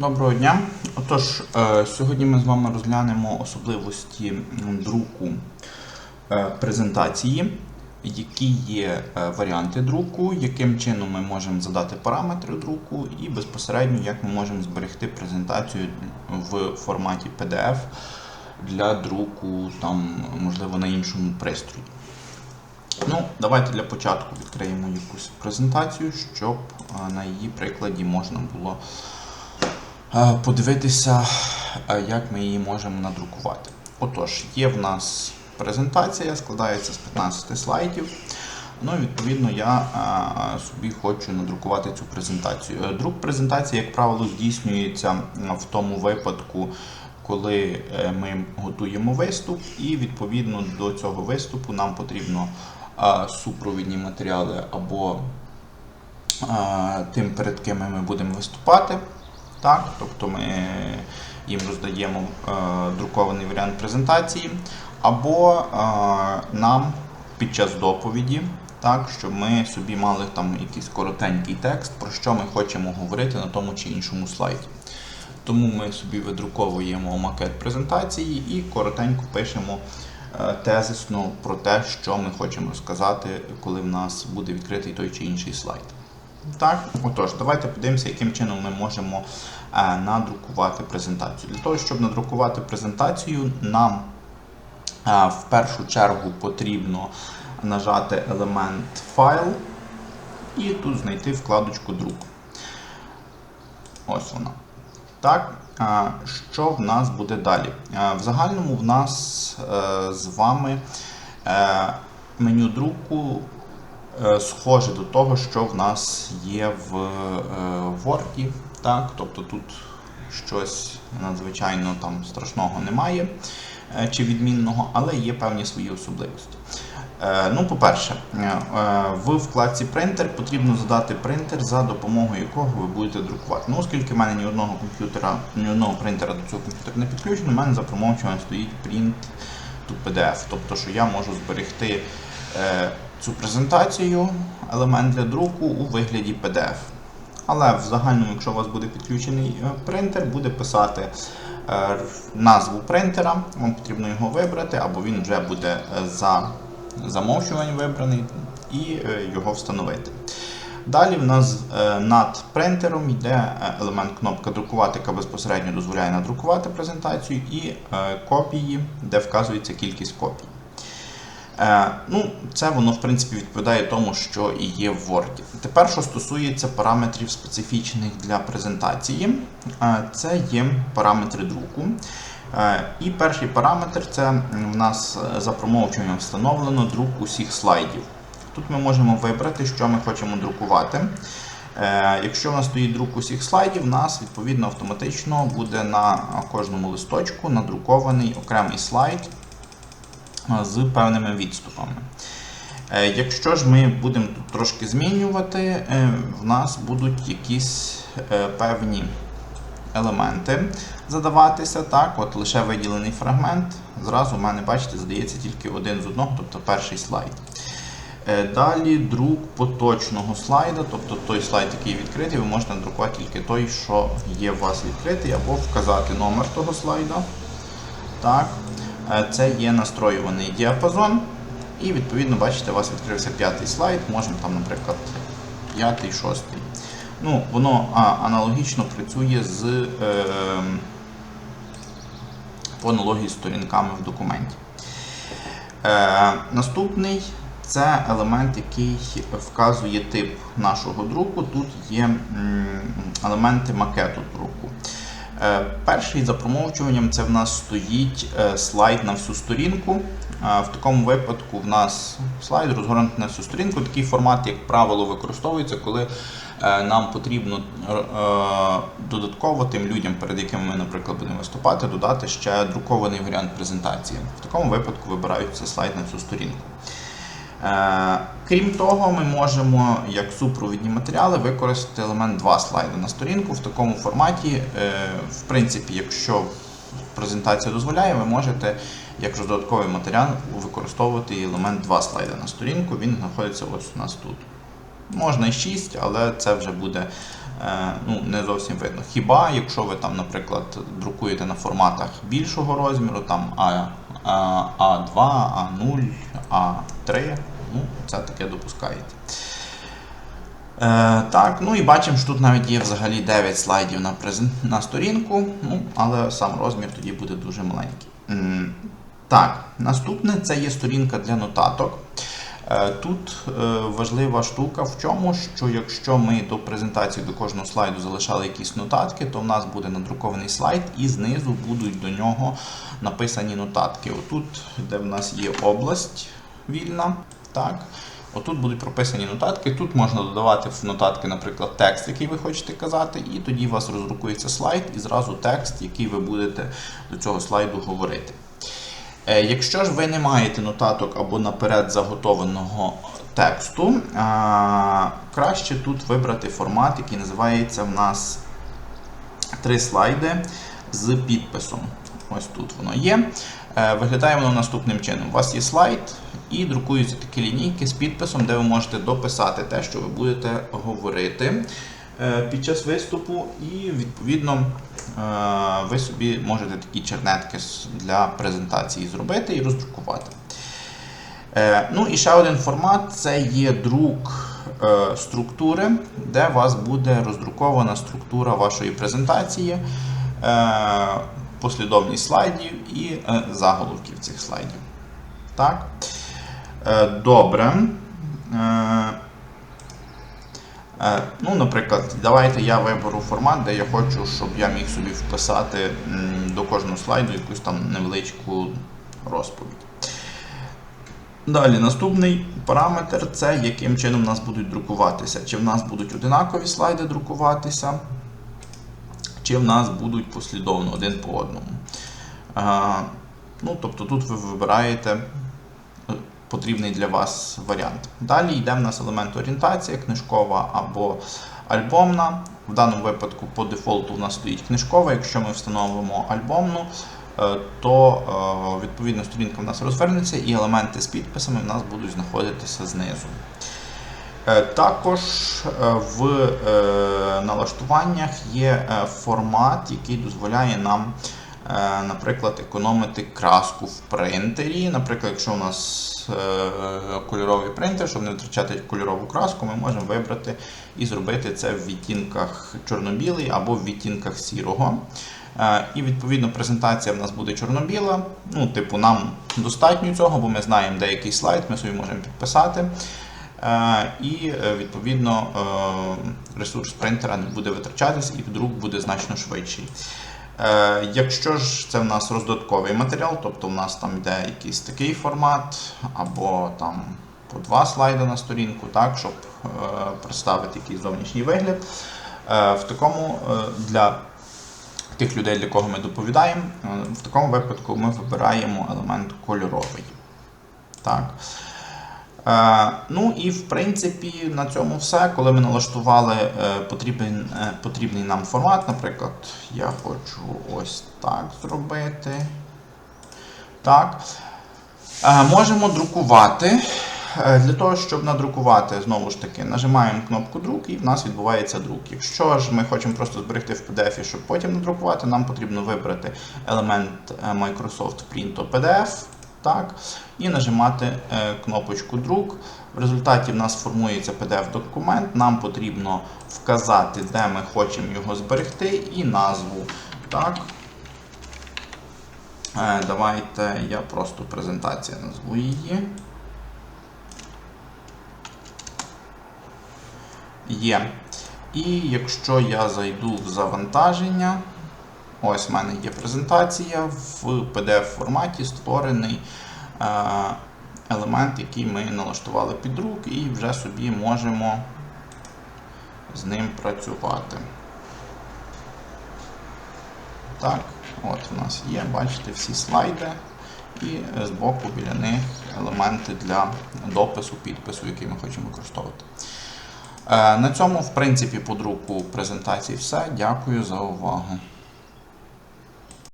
Доброго дня. Отож, е, сьогодні ми з вами розглянемо особливості друку е, презентації, які є е, варіанти друку, яким чином ми можемо задати параметри друку, і безпосередньо як ми можемо зберегти презентацію в форматі PDF для друку, там, можливо, на іншому пристрої. Ну, давайте для початку відкриємо якусь презентацію, щоб на її прикладі можна було подивитися, як ми її можемо надрукувати. Отож, є в нас презентація, складається з 15 слайдів. Ну, і, відповідно, я собі хочу надрукувати цю презентацію. Е, Друк презентації, як правило, здійснюється в тому випадку, коли е, ми готуємо виступ, і відповідно до цього виступу нам потрібно супровідні матеріали або тим, перед ким ми будемо виступати. Так, тобто ми їм роздаємо е, друкований варіант презентації, або е, нам під час доповіді, так, щоб ми собі мали там якийсь коротенький текст, про що ми хочемо говорити на тому чи іншому слайді. Тому ми собі видруковуємо макет презентації і коротенько пишемо е, тезисно про те, що ми хочемо розказати, коли в нас буде відкритий той чи інший слайд. Так, отож, давайте подивимося, яким чином ми можемо е, надрукувати презентацію. Для того, щоб надрукувати презентацію, нам е, в першу чергу потрібно нажати елемент файл і тут знайти вкладочку друк. Ось вона. Так, а, що в нас буде далі? В загальному в нас е, з вами е, меню друку е, схоже до того, що в нас є в е, Word. Так? Тобто тут щось надзвичайно там страшного немає е, чи відмінного, але є певні свої особливості. Е, Ну, по-перше, е, е, в вкладці принтер потрібно задати принтер, за допомогою якого ви будете друкувати. Ну, оскільки в мене ні одного комп'ютера, ні одного принтера до цього комп'ютера не підключено, в мене за промовчуванням стоїть print to PDF. Тобто, що я можу зберегти е, цю презентацію, елемент для друку у вигляді PDF. Але в загальному, якщо у вас буде підключений е, принтер, буде писати е, назву принтера, вам потрібно його вибрати, або він вже буде е, за замовчуванням вибраний і його встановити. Далі в нас над принтером йде елемент кнопка друкувати, яка безпосередньо дозволяє надрукувати презентацію, і копії, де вказується кількість копій. Е, ну, Це воно в принципі відповідає тому, що і є в Word. Тепер, що стосується параметрів специфічних для презентації, е, це є параметри друку. Е, І перший параметр це в нас за промовчуванням встановлено друк усіх слайдів. Тут ми можемо вибрати, що ми хочемо друкувати. Якщо у нас стоїть друк усіх слайдів, у нас відповідно автоматично буде на кожному листочку надрукований окремий слайд з певними відступами. Е, Якщо ж ми будемо тут трошки змінювати, е, в нас будуть якісь е, певні елементи задаватися. Так, от лише виділений фрагмент. Зразу в мене, бачите, задається тільки один з одного, тобто перший слайд. Далі друк поточного слайда, тобто той слайд, який відкритий, ви можете надрукувати тільки той, що є у вас відкритий, або вказати номер того слайда. Так. Е, Це є настроюваний діапазон. І відповідно, бачите, у вас відкрився п'ятий слайд, можемо там, наприклад, п'ятий, шостий. Ну, воно а, аналогічно працює з е, по аналогії з сторінками в документі. Е, наступний це елемент, який вказує тип нашого друку. Тут є м, елементи макету друку. Е, Перший за промовчуванням це в нас стоїть е, слайд на всю сторінку. Е, В такому випадку в нас слайд розгорнутий на всю сторінку. Такий формат, як правило, використовується, коли нам потрібно додатково тим людям, перед якими ми, наприклад, будемо виступати, додати ще друкований варіант презентації. В такому випадку вибирається слайд на всю сторінку. Е, Крім того, ми можемо як супровідні матеріали використати елемент 2 слайди на сторінку в такому форматі. е, В принципі, якщо презентація дозволяє, ви можете як додатковий матеріал використовувати елемент 2 слайди на сторінку. Він знаходиться ось у нас тут. Можна і 6, але це вже буде е, ну, не зовсім видно. Хіба якщо ви там, наприклад, друкуєте на форматах більшого розміру, там А, А, А2, А0, А3, ну, це таке допускаєте. Е, так, ну і бачимо, що тут навіть є взагалі 9 слайдів на, презен... на сторінку, ну, але сам розмір тоді буде дуже маленький. М, Так, наступне це є сторінка для нотаток. Е, Тут е, важлива штука в чому, що якщо ми до презентації до кожного слайду залишали якісь нотатки, то в нас буде надрукований слайд і знизу будуть до нього написані нотатки. Отут, де в нас є область вільна, так. Отут будуть прописані нотатки. Тут можна додавати в нотатки, наприклад, текст, який ви хочете казати, і тоді у вас роздрукується слайд і зразу текст, який ви будете до цього слайду говорити. Е, Якщо ж ви не маєте нотаток або наперед заготованого тексту, краще тут вибрати формат, який називається в нас три слайди з підписом. Ось тут воно є. Е, Виглядає воно наступним чином. У вас є слайд і друкуються такі лінійки з підписом, де ви можете дописати те, що ви будете говорити е, під час виступу, і відповідно е, ви собі можете такі чернетки для презентації зробити і роздрукувати. Ну і ще один формат це є друк структури, де у вас буде роздрукована структура вашої презентації, послідовність слайдів і е, заголовків цих слайдів. Так. Е, Добре. Е, Ну, наприклад, давайте я виберу формат, де я хочу, щоб я міг собі вписати до кожного слайду якусь там невеличку розповідь. Далі, наступний параметр це яким чином в нас будуть друкуватися. Чи в нас будуть одинакові слайди друкуватися, чи в нас будуть послідовно один по одному. Е, Ну, тобто тут ви вибираєте е, потрібний для вас варіант. Далі йде в нас елемент орієнтація, книжкова або альбомна. В даному випадку по дефолту в нас стоїть книжкова. Якщо ми встановимо альбомну, е, то е, відповідно сторінка в нас розвернеться і елементи з підписами в нас будуть знаходитися знизу. Е, Також е, в е, налаштуваннях є формат, який дозволяє нам, наприклад, економити краску в принтері. Наприклад, якщо у нас кольоровий принтер, щоб не втрачати кольорову краску, ми можемо вибрати і зробити це в відтінках чорно-білий або в відтінках сірого. І відповідно презентація в нас буде чорно-біла. Ну, типу, нам достатньо цього, бо ми знаємо деякий слайд, ми собі можемо підписати. Е, І е, відповідно е, ресурс принтера не буде витрачатись і друк буде значно швидший. Якщо ж це в нас роздатковий матеріал, тобто в нас там йде якийсь такий формат, або там по два слайди на сторінку, так, щоб представити якийсь зовнішній вигляд. В такому для тих людей, для кого ми доповідаємо, в такому випадку ми вибираємо елемент кольоровий. Так. Ну і в принципі на цьому все. Коли ми налаштували е, потрібний, е, нам формат, наприклад, я хочу ось так зробити. Так. Е, можемо друкувати. Е, Для того, щоб надрукувати, знову ж таки, нажимаємо кнопку друк і в нас відбувається друк. Якщо ж ми хочемо просто зберегти в PDF, щоб потім надрукувати, нам потрібно вибрати елемент Microsoft Print PDF так, і нажимати е, кнопочку друк. В результаті в нас формується PDF-документ. Нам потрібно вказати, де ми хочемо його зберегти, і назву. Так. Е, Давайте я просто презентація назву її. Є. І якщо я зайду в завантаження, ось в мене є презентація в PDF-форматі створений е, елемент, який ми налаштували під друк, і вже собі можемо з ним працювати. Так, от у нас є, бачите, всі слайди, і збоку біля них елементи для допису, підпису, який ми хочемо використовувати. Е, На цьому, в принципі, по друку презентації все. Дякую за увагу.